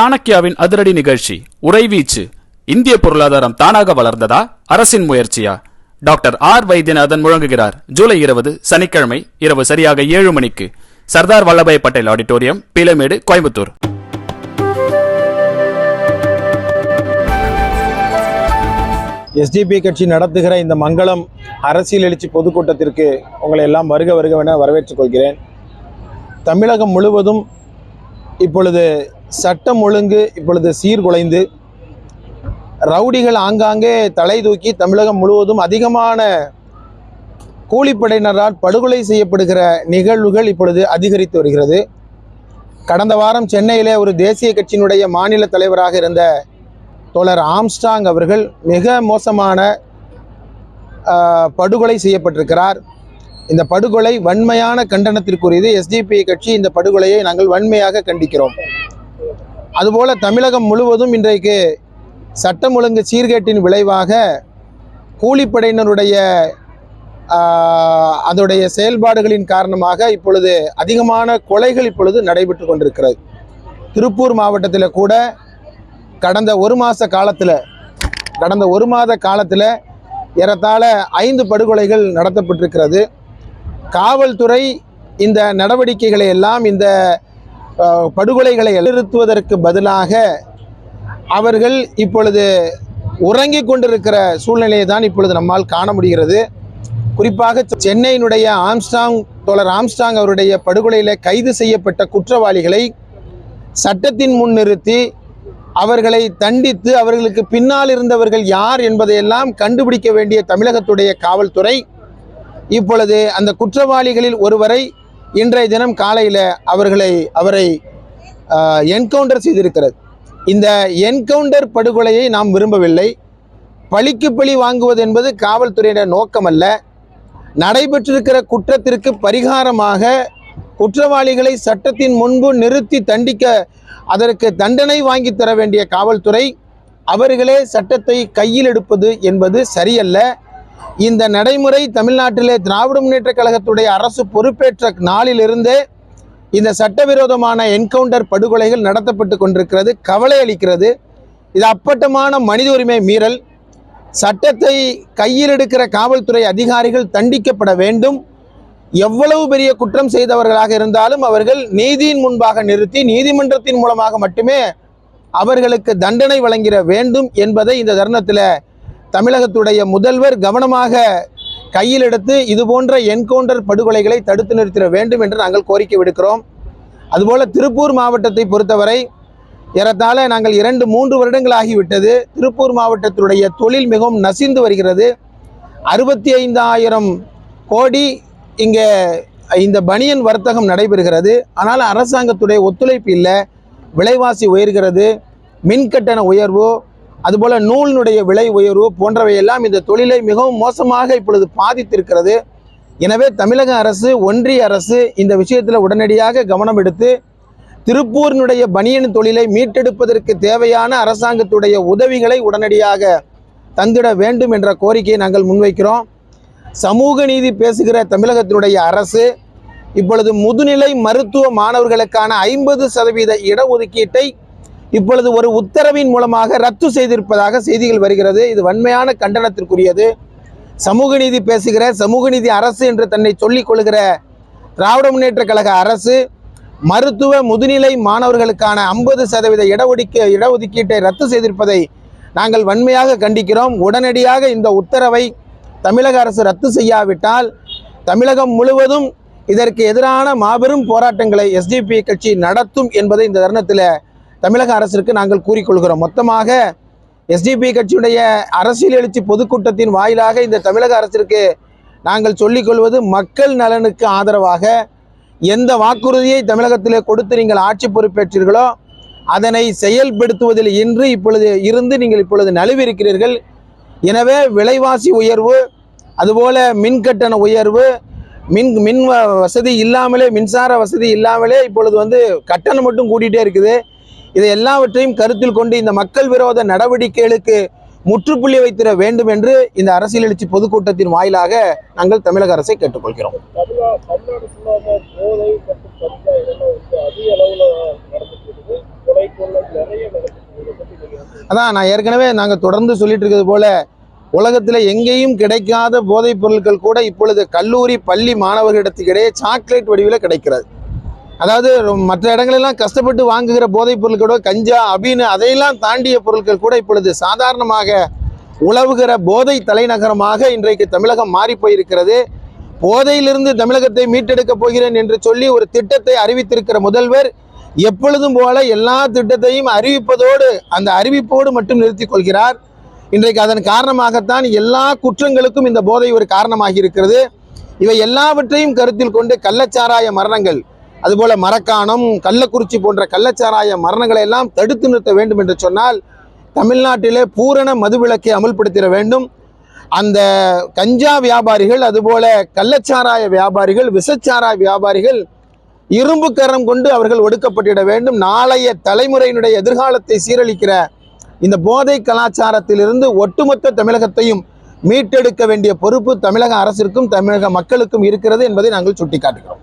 சாணக்கியாவின் அதிரடி நிகழ்ச்சி உறைவீச்சு இந்திய பொருளாதாரம் தானாக வளர்ந்ததா? அரசின் முயற்சியா? டாக்டர் ஆர் வைத்தியநாதன் முழங்குகிறார். ஜூலை இருபது சனிக்கிழமை இரவு சரியாக ஏழு மணிக்கு. சர்தார் வல்லபாய் பட்டேல் ஆடிட்டோரியம் பீலமேடு கோயம்புத்தூர். எஸ்டிபி கட்சி நடத்துகிற இந்த மங்களம் அரசியல் எழுச்சி பொதுக்கூட்டத்திற்கு உங்களை எல்லாம் வருக வருகவென வரவேற்றுக் கொள்கிறேன் தமிழகம் முழுவதும் இப்பொழுது சட்டம் ஒழுங்கு இப்பொழுது சீர்குலைந்து ரவுடிகள் ஆங்காங்கே தலை தூக்கி தமிழகம் முழுவதும் அதிகமான கூலிப்படையினரால் படுகொலை செய்யப்படுகிற நிகழ்வுகள் இப்பொழுது அதிகரித்து வருகிறது. கடந்த வாரம் சென்னையிலே ஒரு தேசிய கட்சியினுடைய மாநில தலைவராக இருந்த தோழர் ஆம்ஸ்டாங் அவர்கள் மிக மோசமான படுகொலை செய்யப்பட்டிருக்கிறார். இந்த படுகொலை வன்மையான கண்டனத்திற்குரியது. எஸ்டிபி கட்சி இந்த படுகொலையை நாங்கள் வன்மையாக கண்டிக்கிறோம். அதுபோல தமிழகம் முழுவதும் இன்றைக்கு சட்டம் ஒழுங்கு சீர்கேட்டின் விளைவாக கூலிப்படையினருடைய அதனுடைய அதோடைய செயல்பாடுகளின் காரணமாக இப்பொழுது அதிகமான கொலைகள் இப்பொழுது நடைபெற்று கொண்டிருக்கிறது. திருப்பூர் மாவட்டத்தில் கூட கடந்த ஒரு மாத காலத்தில் கடந்த ஒரு மாத காலத்தில் ஏறத்தாழ ஐந்து படுகொலைகள் நடத்தப்பட்டிருக்கிறது. காவல்துறை இந்த நடவடிக்கைகளை எல்லாம் இந்த படுகொலைகளை நிறுத்துவதற்கு பதிலாக அவர்கள் இப்பொழுது உறங்கிக் கொண்டிருக்கிற சூழ்நிலையை தான் இப்பொழுது நம்மால் காண முடிகிறது. குறிப்பாக சென்னையினுடைய ஆம்ஸ்டாங் தோழர் ஆம்ஸ்டாங் அவருடைய படுகொலையில் கைது செய்யப்பட்ட குற்றவாளிகளை சட்டத்தின் முன் நிறுத்தி அவர்களை தண்டித்து அவர்களுக்கு பின்னால் இருந்தவர்கள் யார் என்பதையெல்லாம் கண்டுபிடிக்க வேண்டிய தமிழகத்துடைய காவல்துறை இப்பொழுது அந்த குற்றவாளிகளில் ஒருவரை இன்றைய தினம் காலையில் அவர்களை அவரை என்கவுண்டர் செய்திருக்கிறது. இந்த என்கவுண்டர் படுகொலையை நாம் விரும்பவில்லை. பழிக்கு பழி வாங்குவது என்பது காவல்துறையினர் நோக்கமல்ல. நடைபெற்றிருக்கிற குற்றத்திற்கு பரிகாரமாக குற்றவாளிகளை சட்டத்தின் முன்பு நிறுத்தி தண்டிக்க அதற்கு தண்டனை வாங்கி தர வேண்டிய காவல்துறை அவர்களே சட்டத்தை கையில் எடுப்பது என்பது சரியல்ல. இந்த நடைமுறை தமிழ்நாட்டிலே திராவிட முன்னேற்ற கழகத்துடைய அரசு பொறுப்பேற்ற நாளிலிருந்தே இந்த சட்டவிரோதமான என்கவுண்டர் படுகொலைகள் நடத்தப்பட்டு கொண்டிருக்கிறது கவலை அளிக்கிறது. இது அப்பட்டமான மனித உரிமை மீறல். சட்டத்தை கையில் எடுக்கிற காவல்துறை அதிகாரிகள் தண்டிக்கப்பட வேண்டும். எவ்வளவு பெரிய குற்றம் செய்தவர்களாக இருந்தாலும் அவர்கள் நீதியின் முன்பாக நிறுத்தி நீதிமன்றத்தின் மூலமாக மட்டுமே அவர்களுக்கு தண்டனை வழங்கிட வேண்டும் என்பதை இந்த தருணத்தில் தமிழகத்துடைய முதல்வர் கவனமாக கையில் எடுத்து இது போன்ற என்கவுண்டர் படுகொலைகளை தடுத்து நிறுத்திட வேண்டும் என்று நாங்கள் கோரிக்கை விடுக்கிறோம். அதுபோல திருப்பூர் மாவட்டத்தை பொறுத்தவரை ஏறத்தாழ நாங்கள் இரண்டு மூன்று வருடங்கள் ஆகிவிட்டது திருப்பூர் மாவட்டத்தினுடைய தொழில் மிகவும் நசிந்து வருகிறது. அறுபத்தி ஐந்தாயிரம் கோடி இங்கே இந்த பனியன் வர்த்தகம் நடைபெறுகிறது. ஆனால் அரசாங்கத்துடைய ஒத்துழைப்பு இல்லை. விலைவாசி உயர்கிறது. மின்கட்டண உயர்வு அதுபோல் நூலினுடைய விலை உயர்வு போன்றவையெல்லாம் இந்த தொழிலை மிகவும் மோசமாக இப்பொழுது பாதித்திருக்கிறது. எனவே தமிழக அரசு ஒன்றிய அரசு இந்த விஷயத்தில் உடனடியாக கவனம் எடுத்து திருப்பூரினுடைய பனியன் தொழிலை மீட்டெடுப்பதற்கு தேவையான அரசாங்கத்துடைய உதவிகளை உடனடியாக தந்திட வேண்டும் என்ற கோரிக்கையை நாங்கள் முன்வைக்கிறோம். சமூக நீதி பேசுகிற தமிழகத்தினுடைய அரசு இப்பொழுது முதுநிலை மருத்துவ மாணவர்களுக்கான ஐம்பது சதவீத இடஒதுக்கீட்டை இப்பொழுது ஒரு உத்தரவின் மூலமாக ரத்து செய்திருப்பதாக செய்திகள் வருகிறது. இது வன்மையான கண்டனத்திற்குரியது. சமூக நீதி பேசுகிற சமூக நீதி அரசு என்று தன்னை சொல்லிக் கொள்கிற திராவிட முன்னேற்ற கழக அரசு மருத்துவ முதுநிலை மாணவர்களுக்கான ஐம்பது சதவீத இடஒதுக்க இடஒதுக்கீட்டை ரத்து செய்திருப்பதை நாங்கள் வன்மையாக கண்டிக்கிறோம். உடனடியாக இந்த உத்தரவை தமிழக அரசு ரத்து செய்யாவிட்டால் தமிழகம் முழுவதும் இதற்கு எதிரான மாபெரும் போராட்டங்களை எஸ்டிபி கட்சி நடத்தும் என்பதை இந்த தருணத்தில் தமிழக அரசிற்கு நாங்கள் கூறிக்கொள்கிறோம். மொத்தமாக எஸ்டிபி கட்சியுடைய அரசியல் எழுச்சி பொதுக்கூட்டத்தின் வாயிலாக இந்த தமிழக அரசிற்கு நாங்கள் சொல்லிக்கொள்வது மக்கள் நலனுக்கு ஆதரவாக எந்த வாக்குறுதியை தமிழகத்தில் கொடுத்து நீங்கள் ஆட்சி பொறுப்பேற்றீர்களோ அதனை செயல்படுத்துவதில் இன்று இப்பொழுது இருந்து நீங்கள் இப்பொழுது நழுவிருக்கிறீர்கள் எனவே விலைவாசி உயர்வு அதுபோல மின் கட்டண உயர்வு மின் மின் வசதி இல்லாமலே மின்சார வசதி இல்லாமலே இப்பொழுது வந்து கட்டணம் மட்டும் கூட்டிகிட்டே இருக்குது. இதை எல்லாவற்றையும் கருத்தில் கொண்டு இந்த மக்கள் விரோத நடவடிக்கைகளுக்கு முற்றுப்புள்ளி வைத்திட வேண்டும் என்று இந்த அரசியல் எழுச்சி பொதுக்கூட்டத்தின் வாயிலாக நாங்கள் தமிழக அரசை கேட்டுக்கொள்கிறோம். அதான் நான் ஏற்கனவே நாங்கள் தொடர்ந்து சொல்லிட்டு இருக்கிறது போல உலகத்தில் எங்கேயும் கிடைக்காத போதைப் பொருட்கள் கூட இப்பொழுது கல்லூரி பள்ளி மாணவர்களிடத்துக்கிடையே சாக்லேட் வடிவில் கிடைக்கிறது. அதாவது மற்ற இடங்களெல்லாம் கஷ்டப்பட்டு வாங்குகிற போதைப் பொருட்களோட கஞ்சா அப்படின்னு அதையெல்லாம் தாண்டிய பொருட்கள் கூட இப்பொழுது சாதாரணமாக உழவுகிற போதை தலைநகரமாக இன்றைக்கு தமிழகம் மாறிப்போயிருக்கிறது போதையிலிருந்து தமிழகத்தை மீட்டெடுக்கப் போகிறேன் என்று சொல்லி ஒரு திட்டத்தை அறிவித்திருக்கிற முதல்வர் எப்பொழுதும் போல எல்லா திட்டத்தையும் அறிவிப்பதோடு அந்த அறிவிப்போடு மட்டும் நிறுத்திக் கொள்கிறார். இன்றைக்கு அதன் காரணமாகத்தான் எல்லா குற்றங்களுக்கும் இந்த போதை ஒரு காரணமாக இருக்கிறது. இவை எல்லாவற்றையும் கருத்தில் கொண்டு கள்ளச்சாராய மரணங்கள் அதுபோல மரக்காணம் கள்ளக்குறிச்சி போன்ற கள்ளச்சாராய மரணங்களை எல்லாம் தடுத்து நிறுத்த வேண்டும் என்று சொன்னால் தமிழ்நாட்டிலே பூரண மதுவிலக்கை அமல்படுத்திட வேண்டும். அந்த கஞ்சா வியாபாரிகள் அதுபோல கள்ளச்சாராய வியாபாரிகள் விஷச்சாராய வியாபாரிகள் இரும்பு கரம் கொண்டு அவர்கள் ஒடுக்கப்பட்டிட வேண்டும். நாளைய தலைமுறையினுடைய எதிர்காலத்தை சீரழிக்கிற இந்த போதை கலாச்சாரத்திலிருந்து ஒட்டுமொத்த தமிழகத்தையும் மீட்டெடுக்க வேண்டிய பொறுப்பு தமிழக அரசிற்கும் தமிழக மக்களுக்கும் இருக்கிறது என்பதை நாங்கள் சுட்டிக்காட்டுகிறோம்.